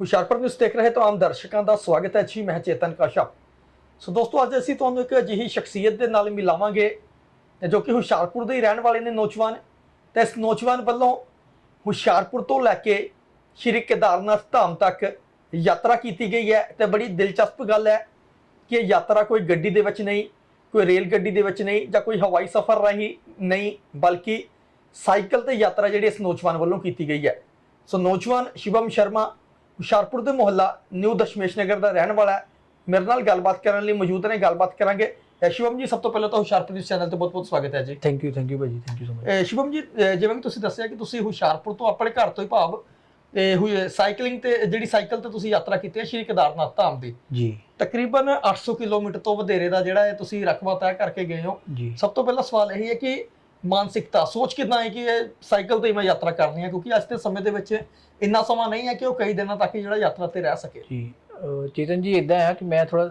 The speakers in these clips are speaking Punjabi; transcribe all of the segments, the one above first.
ਹੁਸ਼ਿਆਰਪੁਰ ਨਿਊਜ਼ ਦੇਖ ਰਹੇ ਤਮਾਮ ਦਰਸ਼ਕਾਂ ਦਾ ਸਵਾਗਤ ਹੈ ਜੀ, ਮੈਂ ਚੇਤਨ ਕਾਸ਼ਪ ਸੋ ਦੋਸਤੋ, ਅੱਜ ਅਸੀਂ ਤੁਹਾਨੂੰ ਇੱਕ ਅਜਿਹੀ ਸ਼ਖਸੀਅਤ ਦੇ ਨਾਲ ਮਿਲਾਵਾਂਗੇ, ਜੋ ਕਿ ਹੁਸ਼ਿਆਰਪੁਰ ਦੇ ਹੀ ਰਹਿਣ ਵਾਲੇ ਨੇ ਨੌਜਵਾਨ। ਤੇ ਇਸ ਨੌਜਵਾਨ ਵੱਲੋਂ ਹੁਸ਼ਿਆਰਪੁਰ ਤੋਂ ਲੈ ਕੇ ਸ਼੍ਰੀ ਕੇਦਾਰਨਾਥ ਧਾਮ ਤੱਕ ਯਾਤਰਾ ਕੀਤੀ ਗਈ ਹੈ। ਤੇ ਬੜੀ ਦਿਲਚਸਪ ਗੱਲ ਹੈ ਕਿ ਇਹ ਯਾਤਰਾ ਕੋਈ ਗੱਡੀ ਦੇ ਵਿੱਚ ਨਹੀਂ, ਕੋਈ ਰੇਲ ਗੱਡੀ ਦੇ ਵਿੱਚ ਨਹੀਂ ਜਾਂ ਕੋਈ ਹਵਾਈ ਸਫ਼ਰ ਰਾਹੀਂ ਨਹੀਂ, ਬਲਕਿ ਸਾਈਕਲ ਤੇ ਯਾਤਰਾ ਜਿਹੜੀ ਇਸ ਨੌਜਵਾਨ ਵੱਲੋਂ ਕੀਤੀ ਗਈ ਹੈ। ਸੋ ਨੌਜਵਾਨ ਸ਼ਿਵਮ ਸ਼ਰਮਾ ਹੁਸ਼ਿਆਰਪੁਰ ਦੇ ਮੁਹੱਲਾ ਨਿਊ ਦਸ਼ਮੇਸ਼ ਨਗਰ ਦਾ ਰਹਿਣ ਵਾਲਾ ਹੈ। ਮੇਰੇ ਨਾਲ ਗੱਲਬਾਤ ਕਰਨ ਲਈ ਮੌਜੂਦ ਨੇ। ਗੱਲਬਾਤ ਕਰਾਂਗੇ। ਸ਼ਿਵਮ ਜੀ ਸਭ ਤੋਂ ਪਹਿਲਾਂ ਤਾਂ ਹੁਸ਼ਿਆਰਪੁਰ ਨਿਊਜ਼ ਚੈਨਲ ਤੇ ਬਹੁਤ-ਬਹੁਤ ਸਵਾਗਤ ਹੈ ਜੀ। ਥੈਂਕ ਯੂ ਥੈਂਕ ਯੂ ਭਾਜੀ thank you so much Shivam ji ਜਿਵੇਂ ਕਿ ਤੁਸੀਂ ਦੱਸਿਆ ਕਿ ਤੁਸੀਂ ਹੁਸ਼ਿਆਰਪੁਰ ਤੋਂ ਆਪਣੇ ਘਰ ਤੋਂ ਹੀ ਭਾਵ ਤੇ ਸਾਈਕਲਿੰਗ ਤੇ ਜਿਹੜੀ ਸਾਈਕਲ ਤੇ ਤੁਸੀਂ ਯਾਤਰਾ ਕੀਤੀ ਹੈ ਸ਼੍ਰੀ ਕੇਦਾਰਨਾਥ ਧਾਮ ਦੀ। ਜੀ। ਤਕਰੀਬਨ 800 ਕਿਲੋਮੀਟਰ ਤੋਂ ਵਧੇਰੇ ਦਾ ਜਿਹੜਾ ਹੈ ਤੁਸੀਂ ਰਕਬਾ ਤੈਅ ਕਰਕੇ ਗਏ ਹੋ। ਜੀ। ਸਭ ਤੋਂ ਪਹਿਲਾ ਸਵਾਲ ਇਹ ਹੈ ਕਿ ਮਾਨਸਿਕਤਾ। ਸੋਚ ਕਿਦਾਂ ਹੈ ਕਿ ਇਹ ਸਾਈਕਲ ਤੇ ਹੀ ਮੈਂ ਯਾਤਰਾ ਕਰਨੀ ਹੈ, ਕਿਉਂਕਿ ਅੱਜ ਦੇ ਸਮੇਂ ਦੇ ਵਿੱਚ ਇੰਨਾ ਸਮਾਂ ਨਹੀਂ ਹੈ ਕਿ ਉਹ ਕਈ ਦਿਨਾਂ ਤੱਕ ਹੀ ਜਿਹੜਾ ਯਾਤਰਾ ਤੇ ਰਹਿ ਸਕੇ। ਜੀ ਚੇਤਨ ਜੀ ਇਦਾਂ ਹੈ ਕਿ ਮੈਂ ਥੋੜਾ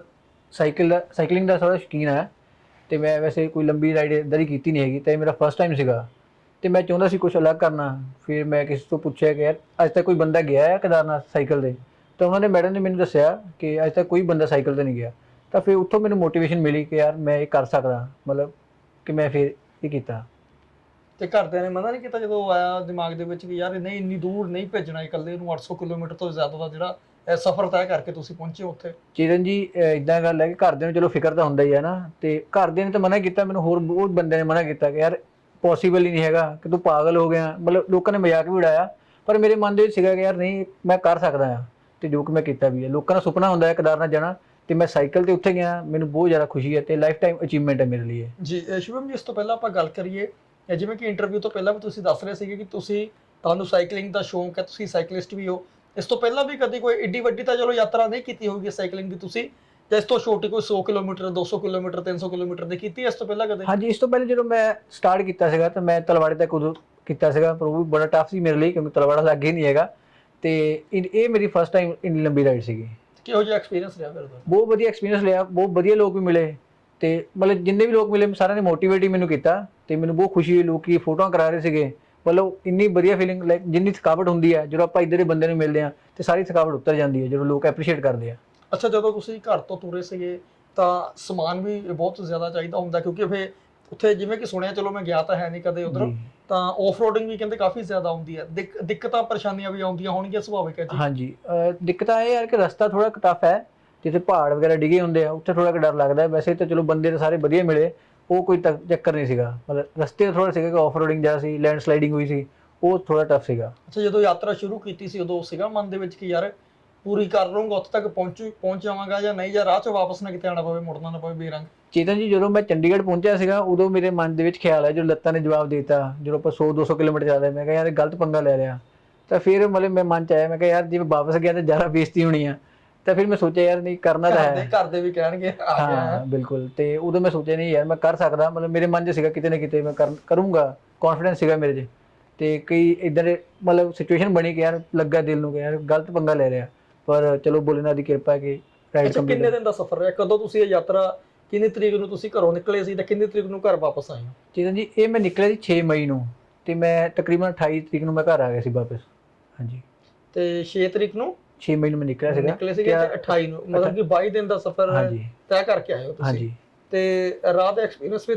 ਸਾਈਕਲ ਦਾ ਸਾਈਕਲਿੰਗ ਦਾ ਥੋੜਾ ਸ਼ੌਕੀਨ ਹੈ ਤੇ ਮੈਂ ਵੈਸੇ ਕੋਈ ਲੰਬੀ ਰਾਈਡ ਇਦਾਂ ਦੀ ਕੀਤੀ ਨਹੀਂ ਹੈਗੀ ਤੇ ਇਹ ਮੇਰਾ ਫਰਸਟ ਟਾਈਮ ਸੀਗਾ ਤੇ ਮੈਂ ਚਾਹੁੰਦਾ ਸੀ ਕੁਝ ਅਲੱਗ ਕਰਨਾ। ਫਿਰ ਮੈਂ ਕਿਸੇ ਤੋਂ ਪੁੱਛਿਆ ਕਿ ਯਾਰ, ਅੱਜ ਤੱਕ ਕੋਈ ਬੰਦਾ ਗਿਆ ਹੈ ਕੇਦਾਰਨਾਥ ਸਾਈਕਲ ਤੇ? ਤਾਂ ਉਹਨਾਂ ਨੇ ਮੈਡਮ ਨੇ ਮੈਨੂੰ ਦੱਸਿਆ ਕਿ ਅੱਜ ਤੱਕ ਕੋਈ ਬੰਦਾ ਸਾਈਕਲ ਤੇ ਨਹੀਂ ਗਿਆ। ਤਾਂ ਫਿਰ ਉੱਥੋਂ ਮੈਨੂੰ ਮੋਟੀਵੇਸ਼ਨ ਮਿਲੀ ਕਿ ਯਾਰ, ਮੈਂ ਇਹ ਕਰ ਸਕਦਾ। ਮਤਲਬ ਕਿ ਮੈਂ ਫਿਰ ਇਹ ਕੀਤਾ। ਤੇ ਘਰਦਿਆਂ ਨੇ ਮਨਾ ਨਹੀਂ ਕੀਤਾ ਜਦੋਂ ਆਇਆ ਦਿਮਾਗ ਦੇ ਵਿੱਚ ਕਿ ਯਾਰ ਨਹੀਂ ਇੰਨੀ ਦੂਰ ਨਹੀਂ ਭੇਜਣਾ ਇਕੱਲੇ ਨੂੰ 800 ਕਿਲੋਮੀਟਰ ਤੋਂ ਜ਼ਿਆਦਾ ਦਾ ਜਿਹੜਾ ਇਹ ਸਫ਼ਰ ਤੈਅ ਕਰਕੇ ਤੁਸੀਂ ਪਹੁੰਚੇ ਉੱਥੇ। ਚਿਰਨ ਜੀ ਇਦਾਂ ਗੱਲ ਹੈ ਕਿ ਘਰਦਿਆਂ ਨੂੰ ਚਲੋ ਫਿਕਰ ਤਾਂ ਹੁੰਦਾ ਹੀ ਹੈ ਨਾ ਤੇ ਘਰਦਿਆਂ ਨੇ ਤਾਂ ਮਨਾ ਕੀਤਾ ਮੈਨੂੰ ਹੋਰ ਬਹੁਤ ਬੰਦੇ ਨੇ ਮਨਾ ਕੀਤਾ ਕਿ ਯਾਰ ਪੋਸੀਬਲ ਹੀ ਨਹੀਂ ਹੈਗਾ ਕਿ ਤੂੰ ਪਾਗਲ ਹੋ ਗਿਆ। ਮਤਲਬ ਲੋਕਾਂ ਨੇ ਮਜ਼ਾਕ ਵੀ ਉਡਾਇਆ ਪਰ ਮੇਰੇ ਮਨ ਦੇ ਵਿੱਚ ਸੀਗਾ ਕਿ ਯਾਰ ਨਹੀਂ ਮੈਂ ਕਰ ਸਕਦਾ ਹਾਂ ਤੇ ਜੋ ਕਿ ਮੈਂ ਕੀਤਾ ਵੀ ਹੈ। ਲੋਕਾਂ ਦਾ ਸੁਪਨਾ ਹੁੰਦਾ ਹੈ ਕੇਦਾਰਨਾਥ ਜਾਣਾ ਤੇ ਮੈਂ ਸਾਈਕਲ ਤੇ ਉੱਥੇ ਗਿਆ ਮੈਨੂੰ ਬਹੁਤ ਜ਼ਿਆਦਾ ਖੁਸ਼ੀ ਹੈ ਤੇ ਲਾਈਫ ਟਾਈਮ ਅਚੀਵਮੈਂਟ ਹੈ ਮੇਰੇ ਲਈ। ਜੀ ਸ਼ਿਵਮ ਜੀ ਇਸ ਤੋਂ ਪਹਿਲਾਂ ਆਪਾਂ ਗੱਲ ਕਰੀਏ ਅਹ ਜਿਵੇਂ ਕਿ ਇੰਟਰਵਿਊ ਤੋਂ ਪਹਿਲਾਂ ਵੀ ਤੁਸੀਂ ਦੱਸ ਰਹੇ ਸੀਗੇ ਕਿ ਤੁਸੀਂ ਤੁਹਾਨੂੰ ਸਾਈਕਲਿੰਗ ਦਾ ਸ਼ੌਂਕ ਹੈ ਤੁਸੀਂ ਸਾਈਕਲਿਸਟ ਵੀ ਹੋ। ਇਸ ਤੋਂ ਪਹਿਲਾਂ ਵੀ ਕਦੀ ਕੋਈ ਏਡੀ ਵੱਡੀ ਤਾਂ ਚਲੋ ਯਾਤਰਾ ਨਹੀਂ ਕੀਤੀ ਹੋਊਗੀ ਸਾਈਕਲਿੰਗ ਦੀ ਤੁਸੀਂ ਜਾਂ ਇਸ ਤੋਂ ਛੋਟੀ ਕੋਈ 100 ਕਿਲੋਮੀਟਰ 200 ਕਿਲੋਮੀਟਰ 300 ਕਿਲੋਮੀਟਰ ਦੀ ਕੀਤੀ ਇਸ ਤੋਂ ਪਹਿਲਾਂ ਕਦੇ? ਹਾਂਜੀ ਇਸ ਤੋਂ ਪਹਿਲੇ ਜਦੋਂ ਮੈਂ ਸਟਾਰਟ ਕੀਤਾ ਸੀਗਾ ਤਾਂ ਮੈਂ ਤਲਵਾੜੇ ਤੱਕ ਉਦੋਂ ਕੀਤਾ ਸੀਗਾ ਪਰ ਉਹ ਵੀ ਬੜਾ ਟਫ ਸੀ ਮੇਰੇ ਲਈ ਕਿਉਂਕਿ ਤਲਵਾੜਾ ਲੱਗੇ ਨਹੀਂ ਹੈਗਾ। ਤੇ ਇਹ ਮੇਰੀ ਫਸਟ ਟਾਈਮ ਇੰਨੀ ਲੰਬੀ ਰਾਈਡ ਸੀਗੀ। ਕਿਹੋ ਜਿਹਾ ਐਕਸਪੀਰੀਅੰਸ ਰਿਹਾ ਫਿਰ ਬਹੁਤ ਵਧੀਆ ਐਕਸਪੀਰੀਅੰਸ ਲਿਆ ਬਹੁਤ ਵਧੀਆ ਲੋਕ ਵੀ ਮਿਲੇ। ਤੇ ਮਤਲਬ ਜਿੰਨੇ ਵੀ ਲੋਕ ਮਿਲੇ ਸਾਰਿਆਂ ਨੇ ਮੋਟੀਵੇਟ ਹੀ ਮੈਨੂੰ ਕੀਤਾ ਤੇ ਮੈਨੂੰ ਬਹੁਤ ਖੁਸ਼ੀ ਹੋਈ ਲੋਕੀ ਫੋਟੋਆਂ ਕਰਾ ਰਹੇ ਸੀਗੇ। ਮਤਲਬ ਇੰਨੀ ਵਧੀਆ ਫੀਲਿੰਗ ਲਾਈਕ ਜਿੰਨੀ ਥਕਾਵਟ ਹੁੰਦੀ ਹੈ ਜਦੋਂ ਆਪਾਂ ਇੱਧਰ ਦੇ ਬੰਦੇ ਨੂੰ ਮਿਲਦੇ ਆ ਤੇ ਸਾਰੀ ਥਕਾਵਟ ਉਤਰ ਜਾਂਦੀ ਹੈ ਜਦੋਂ ਲੋਕ ਐਪਰੀਸ਼ੀਏਟ ਕਰਦੇ ਆ। ਅੱਛਾ ਜਦੋਂ ਤੁਸੀਂ ਘਰ ਤੋਂ ਤੁਰੇ ਸੀਗੇ ਤਾਂ ਸਮਾਨ ਵੀ ਬਹੁਤ ਜ਼ਿਆਦਾ ਚਾਹੀਦਾ ਹੁੰਦਾ ਕਿਉਂਕਿ ਫੇ ਉੱਥੇ ਜਿਵੇਂ ਕਿ ਸੁਣਿਆ ਚਲੋ ਮੈਂ ਗਿਆ ਤਾਂ ਹੈ ਨਹੀਂ ਕਦੇ ਉਧਰ। ਤਾਂ ਆਫ ਰੋਡਿੰਗ ਵੀ ਕਹਿੰਦੇ ਕਾਫੀ ਜ਼ਿਆਦਾ ਹੁੰਦੀ ਹੈ। ਦਿੱਕ- ਦਿੱਕਤਾਂ ਪਰੇਸ਼ਾਨੀਆਂ ਵੀ ਆਉਂਦੀਆਂ ਹੋਣਗੀਆਂ ਸੁਭਾਵਿਕ ਹੈ ਜੀ। ਹਾਂਜੀ ਦਿੱਕਤਾਂ ਇਹ ਹੈ ਕਿ ਰਸਤਾ ਥੋੜਾ ਟਫ ਹੈ ਜਿੱਥੇ ਪਹਾੜ ਵਗੈਰਾ ਡਿੱਗੇ ਹੁੰਦੇ ਆ ਉੱਥੇ ਥੋੜਾ ਡਰ ਲੱਗਦਾ ਵੈਸੇ ਤਾਂ ਚਲੋ ਬੰਦੇ ਤਾਂ ਸਾਰੇ ਵਧੀਆ ਮਿਲੇ ਉਹ ਕੋਈ ਚੱਕਰ ਨਹੀਂ ਸੀਗਾ। ਮਤਲਬ ਰਸਤੇ ਥੋੜਾ ਸੀਗਾ ਕਿ ਆਫ ਰੋਡਿੰਗ ਜਿਹਾ ਸੀ ਲੈਂਡ ਸਲਾਈਡਿੰਗ ਹੋਈ ਸੀ ਉਹ ਥੋੜਾ ਟਫ ਸੀਗਾ। ਅੱਛਾ ਜਦੋਂ ਯਾਤਰਾ ਸ਼ੁਰੂ ਕੀਤੀ ਸੀ ਉਦੋਂ ਸੀਗਾ ਮਨ ਦੇ ਵਿੱਚ ਕਿ ਯਾਰ ਪੂਰੀ ਕਰ ਲਵਾਂਗਾ ਉੱਥੇ ਤੱਕ ਪਹੁੰਚੂ ਪਹੁੰਚ ਜਾਵਾਂਗਾ ਜਾਂ ਨਹੀਂ ਜਾਂ ਰਾਹ 'ਚ ਵਾਪਸ ਨਾ ਕਿਤੇ ਆਣਾ ਪਵੇ ਮੁੜਨਾ ਨਾ ਪਵੇ ਬੇਰੰਗ। ਚੇਤਨ ਜੀ ਜਦੋਂ ਮੈਂ ਚੰਡੀਗੜ੍ਹ ਪਹੁੰਚਿਆ ਸੀਗਾ ਉਦੋਂ ਮੇਰੇ ਮਨ ਦੇ ਵਿੱਚ ਖਿਆਲ ਆਇਆ ਜਦੋਂ ਲੱਤਾਂ ਨੇ ਜਵਾਬ ਦਿੱਤਾ ਜਦੋਂ ਆਪਾਂ 100 200 ਕਿਲੋਮੀਟਰ ਚੱਲਦੇ ਮੈਂ ਕਿਹਾ ਯਾਰ ਗਲਤ ਪੰਗਾ ਲੈ ਲਿਆ ਤਾਂ ਫਿਰ ਮਤਲਬ ਮੇਰੇ ਮਨ ਚ ਆਇਆ ਮੈਂ ਕਿਹਾ ਯਾਰ ਜੇ ਮੈਂ ਵਾਪਸ ਗਿਆ ਤਾਂ ਜ਼ਿਆਦਾ ਬੇਇੱਜ਼ਤੀ ਹੋਣੀ ਆ। ਤਾਂ ਫਿਰ ਮੈਂ ਸੋਚਿਆ ਯਾਰ ਨਹੀਂ ਕਰਨਾ ਤਾਂ ਘਰ ਦੇ ਹੈ ਘਰ ਦੇ ਵੀ ਕਹਿਣਗੇ ਆ ਹਾਂ ਬਿਲਕੁਲ। ਤੇ ਉਦੋਂ ਮੈਂ ਸੋਚਿਆ ਨਹੀਂ ਯਾਰ ਮੈਂ ਕਰ ਸਕਦਾ ਮਤਲਬ ਮੇਰੇ ਮਨ 'ਚ ਸੀਗਾ ਕਿਤੇ ਨਾ ਕਿਤੇ ਮੈਂ ਕਰ- ਕਰੂੰਗਾ ਕੌਨਫੀਡੈਂਸ ਸੀਗਾ ਮੇਰੇ 'ਚ। ਤੇ ਕਈ ਇਦਾਂ ਦੇ ਮਤਲਬ ਸਿਚੁਏਸ਼ਨ ਬਣੀ ਕਿ ਯਾਰ ਲੱਗਾ ਦਿਲ ਨੂੰ ਕਿ ਯਾਰ ਗਲਤ ਪੰਗਾ ਲੈ ਰਿਹਾ। ਪਰ ਚਲੋ ਬੋਲੇਨਾਥ ਦੀ ਕਿਰਪਾ ਹੈ ਕਿ ਰਾਈਡ ਅੱਛਾ ਕਿੰਨੇ ਦਿਨ ਦਾ ਸਫ਼ਰ ਰਿਹਾ? ਕਦੋਂ ਤੁਸੀਂ ਇਹ ਯਾਤਰਾ ਕਿੰਨੀ ਤਰੀਕ ਨੂੰ ਤੁਸੀਂ ਘਰੋਂ ਨਿਕਲੇ ਸੀ ਤੇ ਕਿੰਨੀ ਤਰੀਕ ਨੂੰ ਘਰ ਵਾਪਸ ਆਏ ਹੋ? ਚੇਤਨ ਜੀ ਇਹ ਮੈਂ ਨਿਕਲਿਆ ਸੀ 6 ਮਈ ਨੂੰ ਤੇ ਮੈਂ ਤਕਰੀਬਨ 28 ਤਰੀਕ ਨੂੰ ਮੈਂ ਘਰ ਆ ਗਿਆ ਸੀ ਵਾਪਸ। ਹਾਂਜੀ। ਤੇ 6 ਤਰੀਕ ਨੂੰ? 6 ਮਈ ਨੂੰ ਮੈਂ ਨਿਕਲਿਆ ਸੀਗਾ ਨਿਕਲੇ ਸੀਗੇ ਤੇ 28 ਨੂੰ ਮਤਲਬ ਕਿ 22 ਦਿਨ ਦਾ ਸਫ਼ਰ ਹਾਂਜੀ। ਤੈਅ ਕਰਕੇ ਆਏ ਹੋ ਤੁਸੀਂ। ਹਾਂਜੀ। ਤੇ ਰਾਹ ਦਾ ਐਕਸਪੀਰੀਅੰਸ ਵੀ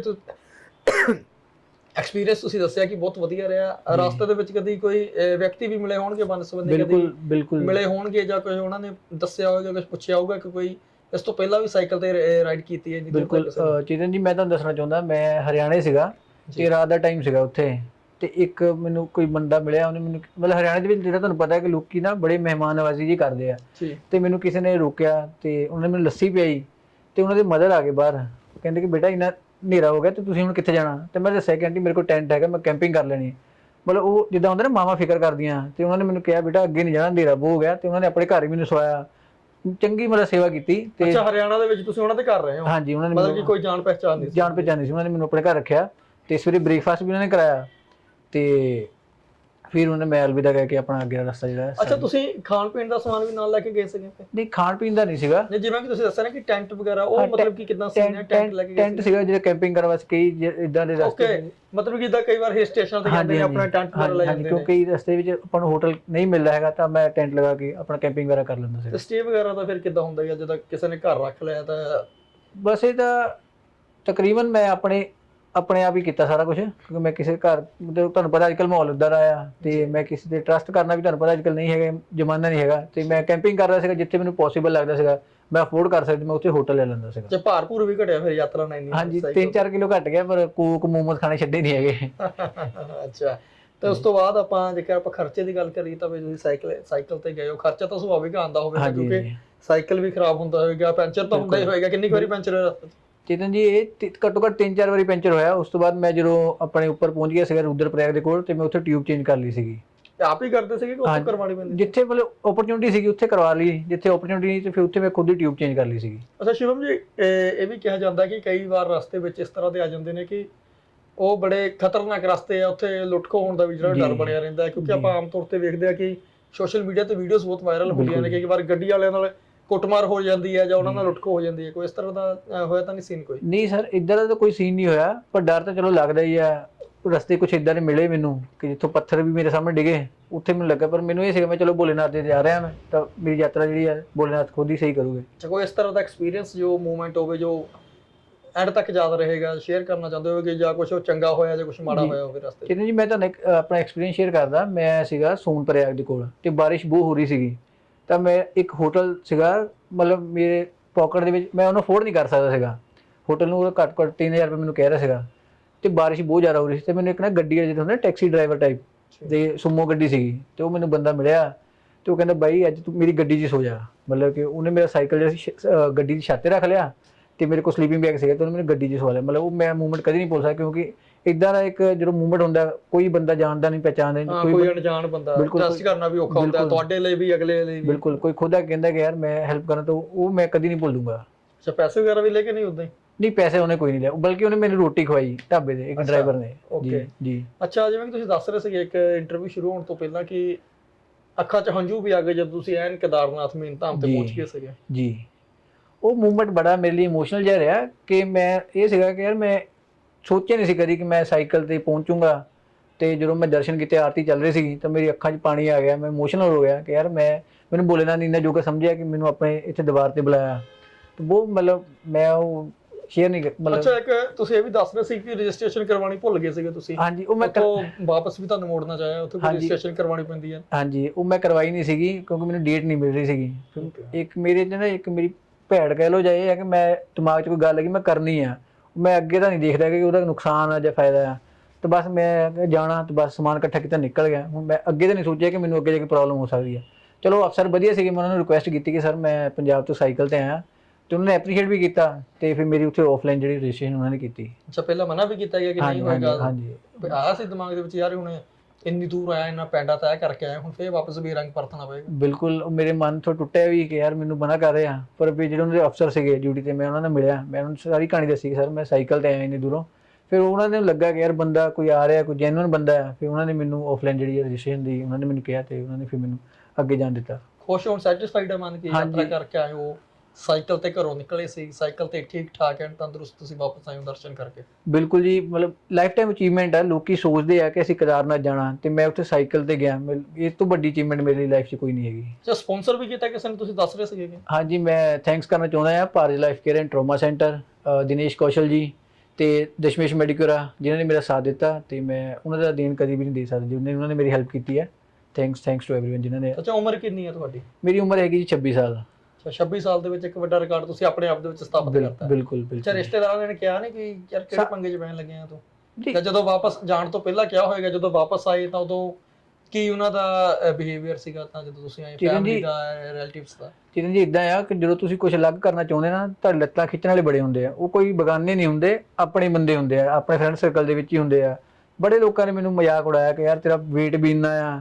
ਐਕਸਪੀਰੀਅੰਸ ਤੁਸੀਂ ਦੱਸਿਆ ਕਿ ਬਹੁਤ ਵਧੀਆ ਰਿਹਾ। ਰਸਤੇ ਦੇ ਵਿੱਚ ਕਦੀ ਕੋਈ ਅਹ, ਵਿਅਕਤੀ ਵੀ ਮਿਲੇ ਹੋਣਗੇ ਬੰਦ ਸੰਬੰਧੀ? ਬਿਲਕੁਲ ਬਿਲਕੁਲ। ਮਿਲੇ ਹੋਣਗੇ ਜਾਂ ਕੋਈ ਉਹਨਾਂ ਨੇ ਦੱਸਿਆ ਹੋਵੇਗਾ ਕੁਝ ਪੁੱਛਿਆ ਹੋਊਗਾ ਕਿ ਕੋਈ ਇਸ ਤੋਂ ਪਹਿਲਾਂ ਵੀ ਸਾਈਕਲ ਤੇ ਰਾਈਡ ਕੀਤੀ ਹੈ ਤਾਂ ਬਿਲਕੁਲ ਕਿਸੇ ਨੇ? ਅਹ, ਚੇਤਨ ਜੀ ਮੈਂ ਤੁਹਾਨੂੰ ਦੱਸਣਾ ਚਾਹੁੰਦਾ ਮੈਂ ਹਰਿਆਣੇ ਸੀਗਾ ਜੀ। ਤੇ ਰਾਤ ਦਾ ਟਾਈਮ ਸੀਗਾ ਉੱਥੇ। ਤੇ ਇੱਕ ਮੈਨੂੰ ਕੋਈ ਬੰਦਾ ਮਿਲਿਆ ਉਹਨੇ ਮੈਨੂੰ ਮਤਲਬ ਹਰਿਆਣੇ ਦੇ ਵਿੱਚ ਜਿਹੜਾ ਤੁਹਾਨੂੰ ਪਤਾ ਹੈ ਕਿ ਲੋਕੀ ਨਾ ਬੜੇ ਮਹਿਮਾਨ ਨਵਾਜ਼ੀ ਜੀ ਕਰਦੇ ਆ। ਤੇ ਮੈਨੂੰ ਕਿਸੇ ਨੇ ਰੋਕਿਆ ਤੇ ਉਹਨਾਂ ਨੇ ਮੈਨੂੰ ਲੱਸੀ ਪਿਆਈ ਤੇ ਉਹਨਾਂ ਦੇ ਮਦਰ ਆ ਗਏ ਬਾਹਰ। ਕਹਿੰਦੇ ਕਿ ਬੇਟਾ ਇੰਨਾ ਹਨੇਰਾ ਹੋ ਗਿਆ ਤੇ ਤੁਸੀਂ ਹੁਣ ਕਿੱਥੇ ਜਾਣਾ? ਤੇ ਮੈਂ ਦੱਸਿਆ ਕਿ ਆਂਟੀ ਮੇਰੇ ਕੋਲ ਟੈਂਟ ਹੈਗਾ ਮੈਂ ਕੈਂਪਿੰਗ ਕਰ ਲੈਣੀ। ਹੈ। ਮਤਲਬ ਉਹ ਜਿੱਦਾਂ ਹੁੰਦਾ ਨਾ ਮਾਮਾ ਫਿਕਰ ਕਰਦੀਆਂ ਤੇ ਉਹਨਾਂ ਨੇ ਮੈਨੂੰ ਕਿਹਾ ਬੇਟਾ ਅੱਗੇ ਨਹੀਂ ਜਾਣਾ ਹਨੇਰਾ ਹੋ ਗਿਆ। ਤੇ ਉਹਨਾਂ ਨੇ ਆਪਣੇ ਘਰ ਹੀ ਮੈਨੂੰ ਸਵਾਇਆ। ਚੰਗੀ ਮਤਲਬ ਸੇਵਾ ਕੀਤੀ ਤੇ ਅੱਛਾ ਹਰਿਆਣਾ ਦੇ ਵਿੱਚ ਤੁਸੀਂ ਉਹਨਾਂ ਦੇ ਘਰ ਰਹੇ ਹੋ? ਹਾਂਜੀ ਉਹਨਾਂ ਨੇ ਮਤਲਬ ਕਿ ਕੋਈ ਜਾਣ ਪਹਿਚਾਣ ਨਹੀਂ ਜਾਣ ਪਛਾਣ ਨਹੀਂ ਸੀ ਉਹਨਾਂ ਨੇ ਮੈਨੂੰ ਆਪਣੇ ਘਰ ਰੱਖਿਆ ਤੇ ਸਵੇਰੇ ਬ੍ਰੇਕਫਾਸਟ ਵੀ ਉਹਨਾਂ ਨੇ ਕਰਾਇਆ। ਤੇ ਫਿਰ ਉਹਨੇ ਮੈਂ ਅਲਵਿਦਾ ਕਹਿ ਕੇ ਆਪਣਾ ਅੱਗੇ ਦਾ ਰਸਤਾ ਜਿਹੜਾ ਹੈ ਅੱਛਾ ਤੁਸੀਂ ਖਾਣ ਪੀਣ ਦਾ ਸਮਾਨ ਵੀ ਨਾਲ ਲੈ ਕੇ ਗਏ ਸੀਗੇ ਫਿਰ? ਨਹੀਂ ਖਾਣ ਪੀਣ ਦਾ ਨਹੀਂ ਸੀਗਾ। ਨਹੀਂ ਜਿਵੇਂ ਕਿ ਤੁਸੀਂ ਦੱਸਿਆ ਨਾ ਕਿ ਟੈਂਟ ਵਗੈਰਾ ਉਹ ਹਾਂ, ਮਤਲਬ ਕਿ ਕਿਦਾਂ ਸੀ ਟੈਂਟ ਟੈਂਟ ਲੈ ਕੇ ਗਏ ਟੈਂਟ ਸੀਗਾ? ਜਿਹੜੇ ਕੈਂਪਿੰਗ ਕਰਨ ਵਾਸਤੇ ਕਈ ਇਦਾਂ ਦੇ ਰਸਤੇ ਓਕੇ ਮਤਲਬ ਕਿ ਇਦਾਂ ਕਈ ਵਾਰ ਹਿਲ ਸਟੇਸ਼ਨ ਤੇ ਜਾਂਦੇ ਨੇ ਆਪਣਾ ਟੈਂਟ ਵਗੈਰਾ ਲੈ ਹਾਂਜੀ ਜਾਂਦੇ ਨੇ। ਕਿਉਂਕਿ ਰਸਤੇ ਵਿੱਚ ਆਪਾਂ ਨੂੰ ਹੋਟਲ ਨਹੀਂ ਮਿਲਦਾ ਹੈਗਾ ਤਾਂ ਮੈਂ ਟੈਂਟ ਲਗਾ ਕੇ ਆਪਣਾ ਕੈਂਪਿੰਗ ਵਗੈਰਾ ਕਰ ਲੈਂਦਾ ਤੇ ਸਟੇ ਵਗੈਰਾ ਦਾ ਫਿਰ ਕਿਦਾਂ ਹੁੰਦਾ ਹੈ ਜਦੋਂ ਕਿਸੇ ਨੇ ਘਰ ਰੱਖ ਲਿਆ ਤਾਂ ਬਸ ਇਹ ਤਾਂ ਤਕਰੀਬਨ ਮੈਂ ਆਪਣੇ ਆਪਣੇ ਆਪ ਹੀ ਕੀਤਾ ਸਾਰਾ ਕੁਝ ਕਿਉਂਕਿ ਮੈਂ ਕਿਸੇ ਘਰ ਮਤਲਬ ਤੁਹਾਨੂੰ ਪਤਾ ਅੱਜਕੱਲ ਮਾਹੌਲ ਉਦਾਂ ਦਾ ਆ ਤੇ ਮੈਂ ਕਿਸੇ ਤੇ ਟਰਸਟ ਕਰਨਾ ਵੀ ਤੁਹਾਨੂੰ ਪਤਾ ਅੱਜਕੱਲ ਨਹੀਂ ਹੈਗਾ ਜ਼ਮਾਨਾ ਨਹੀਂ ਹੈਗਾ ਤੇ ਮੈਂ ਕੈਂਪਿੰਗ ਕਰ ਰਿਹਾ ਸੀਗਾ ਜਿੱਥੇ ਮੈਨੂੰ ਪੋਸੀਬਲ ਲੱਗਦਾ ਸੀਗਾ ਮੈਂ ਅਫੋਰਡ ਕਰ ਸਕਦਾ ਮੈਂ ਉੱਥੇ ਹੋਟਲ ਲੈ ਲੈਂਦਾ ਸੀਗਾ। ਜੇ ਭਾਰਪੂਰ ਵੀ ਘਟਿਆ ਫਿਰ ਯਾਤਰਾ ਨਾਲ ਇੰਨੀ ਹਾਂਜੀ ਸਾਈਕਲ 3-4 ਕਿਲੋ ਘਟ ਗਿਆ ਪਰ ਕੋਕ ਮੋਮੋਸ ਖਾਣੇ ਛੱਡੇ ਨਹੀਂ ਹੈਗੇ। ਅੱਛਾ ਤੇ ਉਸ ਤੋਂ ਬਾਅਦ ਆਪਾਂ ਜੇਕਰ ਆਪਾਂ ਖਰਚੇ ਦੀ ਗੱਲ ਕਰੀਏ ਤਾਂ ਵੀ ਤੁਸੀਂ ਸਾਈਕਲ ਸਾਈਕਲ ਤੇ ਗਏ ਹੋ। ਖਰਚਾ ਤਾਂ ਸੁਭਾਵਿਕ ਆਂਦਾ ਹੋਵੇਗਾ ਹਾਂਜੀ ਕਿਉਂਕਿ ਸਾਈਕਲ ਵੀ ਖਰਾਬ ਹੁੰਦਾ ਹੋਵੇਗਾ ਪੈਂਚਰ ਤਾਂ ਹੁੰਦਾ ਹੀ ਹੋਵੇਗਾ ਕਿੰਨੀ ਵਾਰੀ ਪੈਂਚਰ ਹੋਇਆ ਰਸਤੇ 'ਚ? ਚੇਤਨ ਜੀ ਇਹ ਘੱਟੋ ਘੱਟ 3-4 ਵਾਰੀ ਪੈਂਚਰ ਹੋਇਆ ਉਸ ਤੋਂ ਬਾਅਦ ਮੈਂ ਜਦੋਂ ਆਪਣੇ ਉੱਪਰ ਪਹੁੰਚ ਗਿਆ ਸੀਗਾ ਰੁਦਰਪ੍ਰਯਾਗ ਦੇ ਕੋਲ ਤੇ ਮੈਂ ਉੱਥੇ ਟਿਊਬ ਚੇਂਜ ਕਰ ਲਈ ਸੀਗੀ ਆਪ ਹੀ ਕਰਦੇ ਸੀਗੇ ਕਿ। ਕਰਵਾਉਣੀ ਪੈਂਦੀ? ਜਿੱਥੇ ਮਤਲਬ ਓਪਰਚੁਨਿਟੀ ਸੀਗੀ ਉੱਥੇ ਕਰਵਾ ਲਈ ਜਿੱਥੇ ਓਪਰਚੁਨਿਟੀ ਨਹੀਂ ਤੇ ਫਿਰ ਉੱਥੇ ਮੈਂ ਖੁਦ ਹੀ ਟਿਊਬ ਚੇਂਜ ਕਰ ਲਈ ਸੀਗੀ ਅੱਛਾ ਸ਼ਿਵਮ ਜੀ ਇਹ ਵੀ ਕਿਹਾ ਜਾਂਦਾ ਕਿ ਕਈ ਵਾਰ ਰਸਤੇ ਵਿੱਚ ਇਸ ਤਰ੍ਹਾਂ ਦੇ ਆ ਜਾਂਦੇ ਨੇ ਕਿ ਉਹ ਬੜੇ ਖਤਰਨਾਕ ਰਸਤੇ ਆ ਉੱਥੇ ਲੁੱਟਖੋ ਹੋਣ ਦਾ ਵੀ ਜਿਹੜਾ ਡਰ। ਬਣਿਆ ਰਹਿੰਦਾ ਕਿਉਂਕਿ। ਆਪਾਂ ਆਮ ਤੌਰ ਤੇ ਵੇਖਦੇ ਆ ਕਿ ਸੋਸ਼ਲ ਮੀਡੀਆ ਤੇ ਵੀਡੀਓਜ਼ ਬਹੁਤ ਵਾਇਰਲ ਹੁੰਦੀਆਂ ਨੇ। ਕਈ ਵਾਰ ਗੱਡੀ ਵਾਲਿਆਂ ਨਾਲ ਕੁੱਟਮਾਰ ਹੋ ਜਾਂਦੀ ਹੈ ਜਾਂ ਉਹਨਾਂ ਨਾਲ ਲੁੱਟਖੋ ਹੋ ਜਾਂਦੀ ਹੈ ਕੋਈ ਇਸ ਤਰ੍ਹਾਂ ਦਾ ਹੋਇਆ ਤਾਂ ਨਹੀਂ ਸੀਨ ਕੋਈ? ਨਹੀਂ ਸਰ ਇਦਾਂ ਦਾ ਤਾਂ ਕੋਈ ਸੀਨ ਨਹੀਂ ਹੋਇਆ ਪਰ ਡਰ ਤਾਂ ਚਲੋ ਲੱਗਦਾ ਹੀ ਆ ਰਸਤੇ ਕੁਛ ਇਦਾਂ ਦੇ ਮਿਲੇ ਮੈਨੂੰ ਕਿ ਜਿੱਥੋਂ ਪੱਥਰ ਵੀ ਮੇਰੇ ਸਾਹਮਣੇ ਡਿਗੇ ਉੱਥੇ ਮੈਨੂੰ ਲੱਗਾ ਪਰ ਮੈਨੂੰ ਇਹ ਸੀਗਾ ਮੈਂ ਚਲੋ ਭੋਲੇਨਾਥ ਦੇ ਜਾ ਰਿਹਾ ਮੈਂ ਤਾਂ ਮੇਰੀ ਯਾਤਰਾ ਜਿਹੜੀ ਹੈ ਭੋਲੇਨਾਥ ਖੁਦ ਹੀ ਸਹੀ ਕਰੂਗੇ। ਅੱਛਾ ਕੋਈ ਇਸ ਤਰ੍ਹਾਂ ਦਾ ਐਕਸਪੀਰੀਅੰਸ ਜੋ ਮੂਵਮੈਂਟ ਹੋਵੇ ਜੋ ਐਂਡ ਤੱਕ ਯਾਦ ਰਹੇਗਾ ਸ਼ੇਅਰ ਕਰਨਾ ਚਾਹੁੰਦੇ ਹੋ ਕਿ ਜਾਂ ਕੁਝ ਚੰਗਾ ਹੋਇਆ ਜਾਂ ਕੁਝ ਮਾੜਾ। ਹੋਇਆ ਹੋਵੇ ਰਸਤੇ 'ਚ? ਜੀ ਮੈਂ ਤੁਹਾਨੂੰ ਇੱਕ, ਆਪਣਾ ਐਕਸਪੀਰੀਅੰਸ ਸ਼ੇਅਰ ਕਰਦਾ ਮੈਂ ਸੀਗਾ ਸੋਨਪ੍ਰਯਾਗ ਦੇ ਕੋਲ ਤੇ ਬਾਰਿਸ਼ ਬਹੁਤ ਹੋ ਰਹੀ ਸੀਗੀ। ਤਾਂ ਮੈਂ ਇੱਕ ਹੋਟਲ ਸੀਗਾ ਮਤਲਬ ਮੇਰੇ ਪਾਕਟ ਦੇ ਵਿੱਚ ਮੈਂ ਉਹਨੂੰ ਅਫੋਰਡ ਨਹੀਂ ਕਰ ਸਕਦਾ ਸੀਗਾ। ਹੋਟਲ ਨੂੰ ਘੱਟ ਘੱਟ 3000 ਰੁਪਏ ਮੈਨੂੰ ਕਹਿ ਰਿਹਾ ਸੀਗਾ। ਤੇ ਬਾਰਿਸ਼ ਬਹੁਤ ਜ਼ਿਆਦਾ ਹੋ ਰਹੀ ਸੀ ਤੇ ਮੈਨੂੰ ਇੱਕ ਨਾ ਗੱਡੀ ਜਿਹੜਾ ਹੁੰਦਾ ਟੈਕਸੀ ਡਰਾਈਵਰ ਟਾਈਪ ਦੇ ਸੁਮੋ ਗੱਡੀ ਸੀਗੀ ਤੇ ਉਹ ਮੈਨੂੰ ਬੰਦਾ ਮਿਲਿਆ ਤੇ ਉਹ ਕਹਿੰਦਾ ਬਾਈ ਅੱਜ ਤੂੰ ਮੇਰੀ ਗੱਡੀ 'ਚ ਸੋ ਜਾ। ਮਤਲਬ ਕਿ ਉਹਨੇ ਮੇਰਾ ਸਾਈਕਲ ਅ, ਗੱਡੀ ਦੀ ਛੱਤ ਤੇ ਰੱਖ ਲਿਆ ਤੇ ਮੇਰੇ ਕੋਲ ਸਲੀਪਿੰਗ ਬੈਗ ਸੀਗਾ ਤੇ ਉਹਨੇ ਮੈਨੂੰ ਗੱਡੀ 'ਚ ਸਵਾ ਲਿਆ। ਮਤਲਬ ਉਹ ਮੈਂ ਮੂਵਮੈਂਟ ਕਦੀ ਨਹੀਂ ਭੁੱਲ ਸਕਦਾ ਕਿਉਂਕਿ ਇਦਾਂ ਦਾ ਇੱਕ ਜਦੋਂ ਮੂਵਮੈਂਟ ਹੁੰਦਾ ਕੋਈ ਬੰਦਾ ਜਾਣਦਾ ਨਹੀਂ ਪਹਿਚਾਣਦਾ ਨਹੀਂ ਹਾਂ ਕੋਈ ਅਣਜਾਣ ਬੰਦਾ ਟੈਸਟ ਕਰਨਾ ਵੀ ਔਖਾ ਹੁੰਦਾ। ਤੁਹਾਡੇ ਲਈ ਵੀ ਅਗਲੇ ਲਈ ਵੀ ਬਿਲਕੁਲ ਕੋਈ ਖੁਦਾ ਕਹਿੰਦਾ ਕਿ ਯਾਰ ਮੈਂ ਹੈਲਪ ਕਰਾਂ ਤਾਂ ਉਹ ਮੈਂ ਕਦੀ ਨਹੀਂ ਭੁੱਲੂੰਗਾ ਅੱਛਾ ਪੈਸੇ ਵਗੈਰਾ ਵੀ ਲੈ ਕੇ ਨਹੀਂ ਉਦਾਂ ਹੀ ਨਹੀਂ ਪੈਸੇ ਉਹਨੇ ਕੋਈ ਨਹੀਂ ਲਿਆ ਬਲਕਿ ਉਹਨੇ ਮੈਨੂੰ ਰੋਟੀ ਖਵਾਈ ਢਾਬੇ ਦੇ ਇੱਕ ਡਰਾਈਵਰ ਨੇ। ਜੀ ਜੀ ਅੱਛਾ ਜਿਵੇਂ ਕਿ ਤੁਸੀਂ ਦੱਸ ਰਹੇ ਸੀਗੇ ਇੱਕ ਇੰਟਰਵਿਊ ਸ਼ੁਰੂ ਹੋਣ ਤੋਂ ਪਹਿਲਾਂ ਕਿ ਅੱਖਾਂ 'ਚ ਹੰਝੂ ਵੀ ਆ ਗਏ ਜਦ ਤੁਸੀਂ ਐਨ ਕੇਦਾਰਨਾਥ ਮੇਨ ਧਾਮ ਤੇ। ਪਹੁੰਚ ਗਏ ਸੀਗੇ ਜੀ ਉਹ ਮੂਵਮੈਂਟ ਬੜਾ ਮੇਰੇ ਲਈ ਇਮੋਸ਼ਨਲ ਜਿਹਾ ਰਿਹਾ ਕਿ ਮੈਂ ਇਹ ਸੀਗਾ ਕਿ ਯਾਰ ਮੈਂ ਸੋਚਿਆ ਨਹੀਂ ਸੀ ਕਦੀ ਕਿ ਮੈਂ ਸਾਈਕਲ ਤੇ ਪਹੁੰਚੂੰਗਾ ਤੇ ਜਦੋਂ ਮੈਂ ਦਰਸ਼ਨ ਕੀਤੇ ਆਰਤੀ ਚੱਲ ਰਹੀ ਸੀ ਤਾਂ ਮੇਰੀ ਅੱਖਾਂ 'ਚ ਪਾਣੀ ਆ ਗਿਆ ਮੈਂ ਇਮੋਸ਼ਨਲ ਹੋ ਗਿਆ ਕਿ ਯਾਰ ਮੈਂ ਮੈਨੂੰ ਬੋਲੇ ਨਾ ਨੀਨਾ ਜੋਗਾ ਸਮਝਿਆ ਕਿ ਮੈਨੂੰ ਆਪਣੇ ਇੱਥੇ ਦੀਵਾਰ ਤੇ ਬੁਲਾਇਆ। ਤੇ ਉਹ ਮਤਲਬ ਮੈਂ ਉਹ ਸ਼ੇਅਰ ਨਹੀਂ ਕਰ- ਮਤਲਬ ਅੱਛਾ ਇੱਕ ਤੁਸੀਂ ਇਹ ਵੀ ਦੱਸ ਰਹੇ ਸੀ ਕਿ ਰਜਿਸਟ੍ਰੇਸ਼ਨ ਕਰਵਾਉਣੀ ਭੁੱਲ ਗਏ ਸੀਗੇ ਤੁਸੀਂ। ਹਾਂਜੀ ਉਹ ਮੈਂ ਵਾਪਸ ਵੀ ਤੁਹਾਨੂੰ ਮੋੜਨਾ ਚਾਹਿਆ ਉੱਥੇ। ਰਜਿਸਟ੍ਰੇਸ਼ਨ ਕਰਵਾਉਣੀ ਪੈਂਦੀ ਹੈ। ਹਾਂਜੀ ਉਹ ਮੈਂ ਕਰਵਾਈ ਨਹੀਂ ਸੀਗੀ ਕਿਉਂਕਿ ਮੈਨੂੰ ਡੇਟ ਨਹੀਂ ਮਿਲ ਰਹੀ ਸੀਗੀ। ਇੱਕ ਮੇਰੇ ਨਾ ਇੱਕ ਮੇਰੀ ਭੈੜ ਕਹਿ ਲੋ ਜਾਂ ਇਹ ਹੈ ਕਿ ਮੈਂ ਦਿਮਾਗ 'ਚ ਕੋਈ ਗੱਲ ਹੈ ਕਿ ਮੈਂ ਕਰਨੀ ਆ। ਮੈਂ ਅੱਗੇ ਤਾਂ ਨਹੀਂ ਦੇਖਦਾ ਕਿ ਉਹਦਾ ਨੁਕਸਾਨ ਆ ਜਾਂ ਫਾਇਦਾ ਆ। ਤੇ ਬਸ ਮੈਂ ਜਾਣਾ ਤੇ ਬਸ ਸਮਾਨ ਇਕੱਠਾ ਕੀਤਾ ਨਿਕਲ ਗਿਆ। ਹੁਣ ਮੈਂ ਅੱਗੇ ਤਾਂ ਨਹੀਂ ਸੋਚਿਆ ਕਿ ਮੈਨੂੰ ਅੱਗੇ ਜਾ ਕੇ ਪ੍ਰੋਬਲਮ ਹੋ ਸਕਦੀ ਹੈ ਚਲੋ ਅਫਸਰ ਵਧੀਆ ਸੀਗੇ ਮੈਂ ਉਹਨਾਂ ਨੂੰ ਰਿਕੁਐਸਟ ਕੀਤੀ ਕਿ ਸਰ ਮੈਂ ਪੰਜਾਬ ਤੋਂ ਸਾਈਕਲ ਤੇ ਆਇਆ। ਤੇ ਉਹਨਾਂ ਨੇ ਐਪਰੀਸ਼ੀਏਟ ਵੀ ਕੀਤਾ ਤੇ ਫਿਰ ਮੇਰੀ ਉੱਥੇ ਆਫਲਾਈਨ ਜਿਹੜੀ ਰਜਿਸਟ੍ਰੇਸ਼ਨ ਉਹਨਾਂ ਨੇ ਕੀਤੀ। ਅੱਛਾ ਪਹਿਲਾਂ ਮਨਾ ਵੀ ਕੀਤਾ ਗਿਆ ਕਿ ਨਹੀਂ ਹੋਏਗਾ? ਹਾਂਜੀ ਆਇਆ ਸੀ ਦਿਮਾਗ ਦੇ ਵਿੱਚ ਯਾਰ ਹੁਣ ਇੰਨੀ ਦੂਰ ਆਇਆ ਇੰਨਾ ਪੈਂਡਾ ਤੈਅ ਕਰਕੇ ਆਇਆ ਹੁਣ ਫੇਰ ਵਾਪਸ ਬੇਰੰਗ ਪਰਤਣਾ ਪਏਗਾ। ਬਿਲਕੁਲ ਉਹ ਮੇਰੇ ਮਨ ਤੋਂ ਟੁੱਟਿਆ ਵੀ ਕਿ ਯਾਰ ਮੈਨੂੰ ਮਨਾ ਕਰ ਰਹੇ ਪਰ ਵੀ ਜਿਹੜੇ ਉਹਨਾਂ ਦੇ ਅਫਸਰ ਸੀਗੇ ਡਿਊਟੀ ਤੇ ਮੈਂ ਉਹਨਾਂ ਨਾਲ ਮਿਲਿਆ ਮੈਂ ਉਹਨਾਂ ਨੂੰ ਸਾਰੀ ਕਹਾਣੀ ਦੱਸੀ ਕਿ ਸਰ ਮੈਂ ਸਾਈਕਲ ਤੇ ਆਇਆ ਇੰਨੀ ਦੂਰੋਂ। ਫਿਰ ਉਹਨਾਂ ਨੂੰ ਲੱਗਾ ਕਿ ਯਾਰ ਬੰਦਾ ਕੋਈ ਆ ਰਿਹਾ ਕੋਈ ਜੈਨੂਇਨ ਬੰਦਾ ਹੈ ਫਿਰ ਉਹਨਾਂ ਨੇ ਮੈਨੂੰ ਆਫਲਾਈਨ ਜਿਹੜੀ ਰਜਿਸਟ੍ਰੇਸ਼ਨ ਦੀ ਉਹਨਾਂ ਨੇ ਮੈਨੂੰ ਕਿਹਾ ਤੇ ਉਹਨਾਂ ਨੇ ਫਿਰ ਮੈਨੂੰ ਅੱਗੇ ਜਾਣ ਦਿੱਤਾ। ਖੁਸ਼ ਹੋਣ ਸੈਟੀਸਫਾਈਡ ਆ ਮੰਨ ਕੇ। ਯਾਤਰਾ ਕਰਕੇ ਆਏ ਹੋ। ਸਾਈਕਲ ਤੇ ਘਰੋਂ ਨਿਕਲੇ ਸੀ ਸਾਈਕਲ ਤੇ ਠੀਕ ਠਾਕ ਐਂਡ ਤੰਦਰੁਸਤ ਤੁਸੀਂ ਵਾਪਸ ਆਏ ਹੋ ਦਰਸ਼ਨ ਕਰਕੇ ਬਿਲਕੁਲ ਜੀ ਮਤਲਬ ਲਾਈਫ ਟਾਈਮ ਅਚੀਵਮੈਂਟ ਹੈ ਲੋਕੀ ਸੋਚਦੇ ਆ ਕਿ ਅਸੀਂ ਕੇਦਾਰਨਾਥ ਜਾਣਾ ਤੇ ਮੈਂ ਉੱਥੇ ਸਾਈਕਲ ਤੇ ਗਿਆ ਮੈਂ- ਇਹ ਤੋਂ ਵੱਡੀ ਅਚੀਵਮੈਂਟ ਮੇਰੀ ਲਾਈਫ 'ਚ ਕੋਈ ਨਹੀਂ ਹੈਗੀ ਅੱਛਾ ਸਪਾਂਸਰ ਵੀ ਕੀਤਾ ਕਿਸੇ ਨੇ ਤੁਸੀਂ ਦੱਸ ਰਹੇ ਸੀਗੇ ਕਿ ਹਾਂਜੀ ਮੈਂ ਥੈਂਕਸ ਕਰਨਾ ਚਾਹੁੰਦਾ ਹਾਂ Bharat life care and trauma centre Dinesh Kaushal ji ਤੇ ਦਸ਼ਮੇਸ਼ ਮੈਡੀਕੋਰਾ ਜਿਨ੍ਹਾਂ ਨੇ ਮੇਰਾ ਸਾਥ ਦਿੱਤਾ ਤੇ ਮੈਂ ਉਹਨਾਂ ਦਾ ਦੇਣ ਕਦੀ ਵੀ ਨਹੀਂ ਦੇ ਸਕਦਾ ਜਿਨ੍ਹਾਂ ਨੇ ਉਹਨਾਂ ਨੇ ਮੇਰੀ ਹੈਲਪ ਕੀਤੀ ਹੈ ਥੈਂਕਸ ਥੈਂਕਸ ਟੂ एवरीवन ਜਿਨ੍ਹਾਂ ਨੇ ਅੱਛਾ ਉਮਰ ਕਿੰਨੀ ਹੈ ਤੁਹਾਡੀ ਮੇਰੀ ਉਮਰ ਹੈਗੀ ਜੀ 26 ਸਾਲ ਅੱਛਾ 26 ਸਾਲ ਦੇ ਵਿੱਚ ਇੱਕ ਵੱਡਾ ਰਿਕਾਰਡ ਤੁਸੀਂ ਆਪਣੇ ਆਪ ਦੇ ਵਿੱਚ ਸਥਾਪਿਤ ਕਰਤਾ। ਬਿਲਕੁਲ ਬਿਲਕੁਲ। ਰਿਸ਼ਤੇਦਾਰਾਂ ਨੇ ਕਿਹਾ ਨਹੀਂ ਕਿ ਯਾਰ ਕਿਹੜੇ ਪੰਗੇ 'ਚ ਪੈਣ ਲੱਗੇ ਆ ਤੂੰ। ਜਾਂ। ਜਦੋਂ ਵਾਪਸ ਜਾਣ ਤੋਂ ਪਹਿਲਾਂ ਕਿਹਾ ਹੋਏਗਾ ਜਦੋਂ ਵਾਪਸ ਆਏ ਤਾਂ ਉਦੋਂ ਕੀ ਉਹਨਾਂ ਦਾ ਬਿਹੇਵੀਅਰ ਸੀਗਾ ਤਾਂ ਜਦੋਂ ਤੁਸੀਂ ਆਏ ਫੈਮਿਲੀ ਦਾ ਰਿਲੇਟਿਵਸ ਦਾ? ਚਿਰਨ ਜੀ ਇਦਾਂ ਆ ਕਿ ਜਦੋਂ ਤੁਸੀਂ ਕੁਝ ਅਲੱਗ ਕਰਨਾ ਚਾਹੁੰਦੇ ਨਾ ਤੁਹਾਡੇ ਲੱਤਾਂ ਖਿੱਚਣ ਵਾਲੇ ਬੜੇ ਹੁੰਦੇ ਆ। ਉਹ ਕੋਈ ਬਗਾਨੇ ਨਹੀਂ ਹੁੰਦੇ ਆਪਣੇ ਬੰਦੇ ਹੁੰਦੇ ਆ ਆਪਣੇ ਫਰੈਂਡ ਸਰਕਲ ਦੇ ਵਿੱਚ ਹੀ ਹੁੰਦੇ ਆ। ਬੜੇ ਲੋਕਾਂ ਨੇ ਮੈਨੂੰ ਮਜ਼ਾਕ ਉਡਾਇਆ ਕਿ ਯਾਰ ਤੇਰਾ weight ਵੀ ਇੰਨਾ ਆ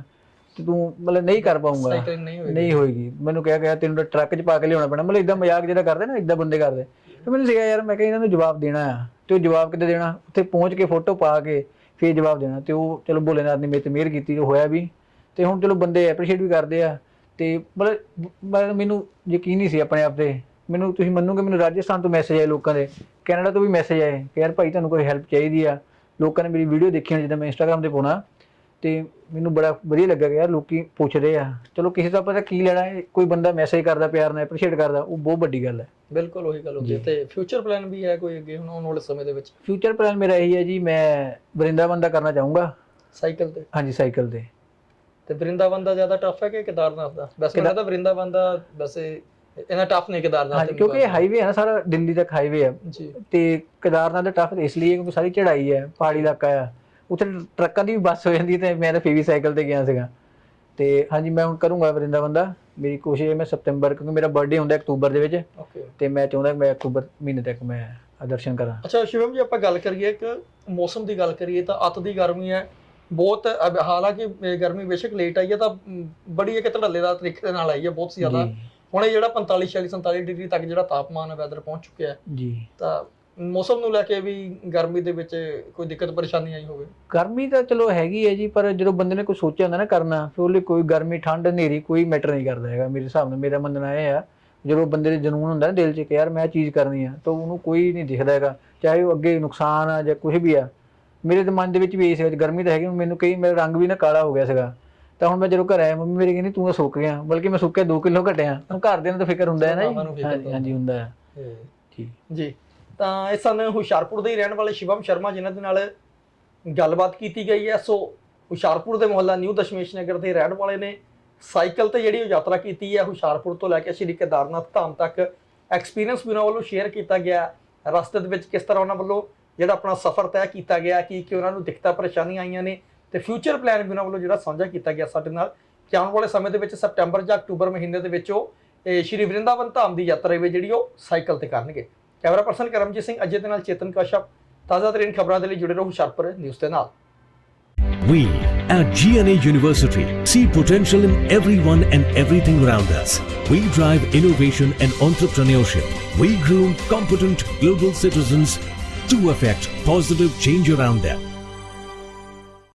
ਤੇ ਤੂੰ ਮਤਲਬ ਨਹੀਂ ਕਰ ਪਾਉਂਗਾ ਸਾਈਕਲਿੰਗ ਨਹੀਂ ਹੋਏਗੀ। ਨਹੀਂ ਹੋਏਗੀ। ਮੈਨੂੰ ਕਿਹਾ ਗਿਆ ਤੈਨੂੰ ਤਾਂ ਟਰੱਕ 'ਚ ਪਾ ਕੇ ਲਿਆਉਣਾ ਪੈਣਾ। ਮਤਲਬ ਇਦਾਂ ਮਜ਼ਾਕ ਜਿਹੜਾ ਕਰਦੇ ਨਾ ਇਦਾਂ ਬੰਦੇ ਕਰਦੇ। ਤੇ ਮੈਨੂੰ ਸੀਗਾ ਯਾਰ ਮੈਂ ਕਿਹਾ ਇਹਨਾਂ ਨੂੰ ਜਵਾਬ ਦੇਣਾ ਆ। ਤੇ ਉਹ ਜਵਾਬ ਕਿੱਦਾਂ ਦੇਣਾ? ਉੱਥੇ ਪਹੁੰਚ ਕੇ ਫੋਟੋ ਪਾ ਕੇ ਫੇਰ ਜਵਾਬ ਦੇਣਾ। ਤੇ ਉਹ ਚਲੋ ਭੋਲੇਨਾਥ ਨੇ ਮੇਰੇ ਤੇ ਮਿਹਰ ਕੀਤੀ ਉਹ ਹੋਇਆ ਵੀ। ਤੇ ਹੁਣ ਚਲੋ ਬੰਦੇ ਐਪਰੀਸ਼ੀਏਟ ਵੀ ਕਰਦੇ ਆ। ਤੇ ਮਤਲਬ ਮੈਨੂੰ ਯਕੀਨ ਨਹੀਂ ਸੀ ਆਪਣੇ ਆਪ ਤੇ। ਮੈਨੂੰ ਤੁਸੀਂ ਮੰਨੋਗੇ ਮੈਨੂੰ ਰਾਜਸਥਾਨ ਤੋਂ ਮੈਸੇਜ ਆਏ ਲੋਕਾਂ ਦੇ। ਕੈਨੇਡਾ ਤੋਂ ਵੀ ਮੈਸੇਜ ਆਏ। ਕਿ ਯਾਰ ਭਾਈ ਤੁਹਾਨੂੰ ਕੋਈ ਹੈਲਪ ਚਾਹੀਦੀ ਆ। ਲੋਕਾਂ ਨੇ ਮੇਰੀ ਵੀਡੀਓ ਦੇਖੀ ਜਿੱਦਾਂ ਮੈਂ ਇੰਸਟਾਗ੍ਰam ਤੇ ਪਾਉਣਾ। ਤੇ ਮੈਨੂੰ ਬੜਾ ਵਧੀਆ ਲੱਗਾ ਕਿ ਯਾਰ ਲੋਕੀ ਪੁੱਛਦੇ ਆ। ਚਲੋ ਕਿਸੇ ਦਾ ਪਤਾ ਕੀ ਲੈਣਾ ਹੈ ਕੋਈ ਬੰਦਾ ਮੈਸੇਜ ਕਰਦਾ ਪਿਆਰ ਨਾਲ ਐਪਰੀਸ਼ੀਏਟ ਕਰਦਾ ਉਹ ਬਹੁਤ ਵੱਡੀ ਗੱਲ ਹੈ। ਬਿਲਕੁਲ ਉਹੀ ਗੱਲ ਹੁੰਦੀ ਹੈ ਤੇ ਫਿਊਚਰ ਪਲਾਨ ਵੀ ਹੈ ਕੋਈ ਅੱਗੇ ਹੁਣ ਆਉਣ ਵਾਲੇ ਸਮੇਂ ਦੇ ਵਿੱਚ? ਫਿਊਚਰ ਪਲਾਨ ਮੇਰਾ ਇਹੀ ਹੈ ਜੀ ਮੈਂ ਵਰਿੰਦਾਵਨ ਦਾ ਕਰਨਾ ਚਾਹੂੰਗਾ। ਸਾਈਕਲ ਤੇ? ਹਾਂਜੀ ਸਾਈਕਲ ਤੇ। ਤੇ ਵਰਿੰਦਾਵਨ ਦਾ ਜ਼ਿਆਦਾ ਟਫ ਹੈ ਕਿ ਕੇਦਾਰਨਾਥ ਦਾ? ਵੈਸੇ ਮੈਨੂੰ ਲੱਗਦਾ ਵਰਿੰਦਾਵਨ ਦਾ ਵੈਸੇ ਇਹਨਾਂ ਟਫ ਨਹੀਂ ਕੇਦਾਰਨਾਥ ਦੇ ਕਿਉਂਕਿ ਇਹ ਹਾਈਵੇ ਹੈ ਨਾ ਸਾਰਾ ਦਿੱਲੀ ਤੱਕ ਹਾਈਵੇ ਹੈ। ਤੇ ਕੇਦਾਰਨਾਥ ਦਾ ਟਫ ਇਸ ਲਈ ਹੈ ਕਿਉਂਕਿ ਸਾਰੀ ਚੜ੍ਹਾਈ ਹੈ ਪਹਾੜੀ ਇਲਾਕਾ ਆ ਉੱਥੇ ਟਰੱਕਾਂ ਦੀ ਵੀ ਬੱਸ ਹੋ ਜਾਂਦੀ ਤੇ ਮੈਂ ਤਾਂ ਫੇਵੀ ਸਾਈਕਲ ਤੇ ਗਿਆ ਸੀਗਾ। ਤੇ ਹਾਂਜੀ ਮੈਂ ਹੁਣ ਕਰੂੰਗਾ ਵਰਿੰਦਾਵਨ ਦਾ। ਮੇਰੀ ਕੋਸ਼ਿਸ਼ ਹੈ ਮੈਂ ਸਤੰਬਰ ਕਿਉਂਕਿ ਮੇਰਾ ਬਰਥਡੇ ਹੁੰਦਾ ਅਕਤੂਬਰ ਦੇ ਵਿੱਚ। ਓਕੇ ਤੇ ਮੈਂ ਚਾਹੁੰਦਾ ਮੈਂ ਅਕਤੂਬਰ ਮਹੀਨੇ ਤੱਕ ਮੈਂ ਦਰਸ਼ਨ ਕਰਾਂ। ਅੱਛਾ ਸ਼ਿਵਮ ਜੀ ਆਪਾਂ ਗੱਲ ਕਰੀਏ ਕਿ ਮੌਸਮ ਦੀ ਗੱਲ ਕਰੀਏ ਤਾਂ ਅੱਤ ਦੀ ਗਰਮੀ ਹੈ। ਬਹੁਤ ਹਾਲਾਂਕਿ ਗਰਮੀ ਬੇਸ਼ੱਕ ਲੇਟ ਆਈ ਹੈ ਤਾਂ ਬੜੀ ਇੱਕ ਧੜੱਲੇਦਾਰ ਤਰੀਕੇ ਦੇ ਨਾਲ ਆਈ ਹੈ ਬਹੁਤ ਜ਼ਿਆਦਾ। ਹੁਣ ਇਹ ਜਿਹੜਾ 45 46 47 ਡਿਗਰੀ ਤੱਕ ਜਿਹੜਾ ਤਾਪਮਾਨ ਹੈ ਵੈਦਰ ਪਹੁੰਚ ਚੁੱਕਿਆ ਹੈ। ਜੀ। ਤਾਂ ਮੌਸਮ ਨੂੰ ਲੈ ਕੇ ਵੀ ਗਰਮੀ ਦੇ ਵਿੱਚ ਕੋਈ ਦਿੱਕਤ ਪਰੇਸ਼ਾਨੀ ਆਈ ਹੋਵੇ? ਗਰਮੀ ਤਾਂ ਚਲੋ ਹੈਗੀ ਹੈ ਜੀ ਪਰ ਜਦੋਂ ਬੰਦੇ ਨੇ ਕੋਈ ਸੋਚਿਆ ਹੁੰਦਾ ਨਾ ਕਰਨਾ ਫਿਰ ਉਹਦੇ ਲਈ ਕੋਈ ਗਰਮੀ ਠੰਡ ਹਨੇਰੀ ਕੋਈ ਮੈਟਰ ਨਹੀਂ ਕਰਦਾ ਹੈਗਾ ਮੇਰੇ ਹਿਸਾਬ ਨਾਲ। ਮੇਰਾ ਮੰਨਣਾ ਇਹ ਆ ਜਦੋਂ ਬੰਦੇ ਦੇ ਜਨੂਨ ਹੁੰਦਾ ਨਾ ਦਿਲ 'ਚ ਕਿ ਯਾਰ ਮੈਂ ਚੀਜ਼ ਕਰਨੀ ਆ ਤਾਂ ਉਹਨੂੰ ਕੋਈ ਨਹੀਂ ਦਿਖਦਾ ਹੈਗਾ। ਚਾਹੇ ਉਹ ਅੱਗੇ ਨੁਕਸਾਨ ਆ ਜਾਂ ਕੁਝ ਵੀ ਆ। ਮੇਰੇ ਮਨ ਦੇ ਵਿੱਚ ਵੀ ਇਹ ਸੀਗਾ ਗਰਮੀ ਤਾਂ ਹੈਗੀ ਮੈਨੂੰ ਕਈ ਮੇਰਾ ਰੰਗ ਵੀ ਨਾ ਕਾਲਾ ਹੋ ਗਿਆ ਸੀਗਾ। ਤਾਂ ਹੁਣ ਮੈਂ ਜਦੋਂ ਘਰ ਆਇਆ ਮੰਮੀ ਮੇਰੀ ਕਹਿੰਦੀ ਤੂੰ ਤਾਂ ਸੁੱਕ ਗਿਆ। ਬਲਕਿ ਮੈਂ ਸੁੱਕਿਆ 2 ਕਿਲੋ ਘਟਿਆ। ਹੁਣ ਘਰ ਦੇ ਨੂੰ ਤਾਂ ਫਿਕਰ ਹੁੰਦਾ ਹੈ ਨਾ ਜੀ। ਹਾਂਜੀ ਹੁੰਦਾ ਹੈ। ਠੀਕ। ਜੀ। ਤਾਂ ਇਹ ਸਨ ਹੁਸ਼ਿਆਰਪੁਰ ਦੇ ਹੀ ਰਹਿਣ ਵਾਲੇ ਸ਼ਿਵਮ ਸ਼ਰਮਾ ਜਿਨ੍ਹਾਂ ਦੇ ਨਾਲ ਗੱਲਬਾਤ ਕੀਤੀ ਗਈ ਹੈ। ਸੋ ਹੁਸ਼ਿਆਰਪੁਰ ਦੇ ਮੁਹੱਲਾ ਨਿਊ ਦਸ਼ਮੇਸ਼ ਨਗਰ ਦੇ ਰਹਿਣ ਵਾਲੇ ਨੇ ਸਾਈਕਲ ਤੇ ਜਿਹੜੀ ਉਹ ਯਾਤਰਾ ਕੀਤੀ ਹੈ, ਹੁਸ਼ਿਆਰਪੁਰ ਤੋਂ ਲੈ ਕੇ ਸ਼੍ਰੀ ਕੇਦਾਰਨਾਥ ਧਾਮ ਤੱਕ ਐਕਸਪੀਰੀਅੰਸ ਵੀ ਉਹਨਾਂ ਵੱਲੋਂ ਸ਼ੇਅਰ ਕੀਤਾ ਗਿਆ ਰਸਤੇ ਦੇ ਵਿੱਚ ਕਿਸ ਤਰ੍ਹਾਂ ਉਹਨਾਂ ਵੱਲੋਂ ਜਿਹੜਾ ਆਪਣਾ ਸਫ਼ਰ ਤੈਅ ਕੀਤਾ ਗਿਆ, ਕਿ ਕਿ ਉਹਨਾਂ ਨੂੰ ਦਿੱਕਤਾਂ ਪਰੇਸ਼ਾਨੀਆਂ ਆਈਆਂ ਨੇ ਤੇ ਫਿਊਚਰ ਪਲਾਨ ਵੀ ਉਹਨਾਂ ਵੱਲੋਂ ਜਿਹੜਾ ਸਾਂਝਾ ਕੀਤਾ ਗਿਆ ਸਾਡੇ ਨਾਲ। ਕਿ ਆਉਣ ਵਾਲੇ ਸਮੇਂ ਦੇ ਵਿੱਚ ਸਪਟੈਂਬਰ ਜਾਂ ਅਕਤੂਬਰ ਮਹੀਨੇ ਦੇ ਵਿੱਚ ਉਹ, ਇਹ ਸ਼੍ਰੀ ਵਰਿੰਦਾਵਨ ਧਾਮ ਦੀ ਯਾਤਰਾ ਵੀ ਜਿਹੜੀ ਉਹ ਸਾਈਕਲ ਤੇ ਕਰਨਗੇ। ਕੈਮਰਾ ਪਰਸਨ ਕਰਮਜੀਤ ਸਿੰਘ ਅਜੇ ਦੇ ਨਾਲ ਚੇਤਨ ਕਸ਼ਪ ਤਾਜ਼ਾ ਤਰੀਨ ਖਬਰਾਂ ਦੇ ਲਈ ਜੁੜੇ ਰਹੋ ਹੁਸ਼ਿਆਰਪੁਰ ਨਿਊਜ਼ ਦੇ ਨਾਲ We at GNA University see potential in everyone and everything around us. We drive innovation and entrepreneurship. We groom competent global citizens to affect positive change around them.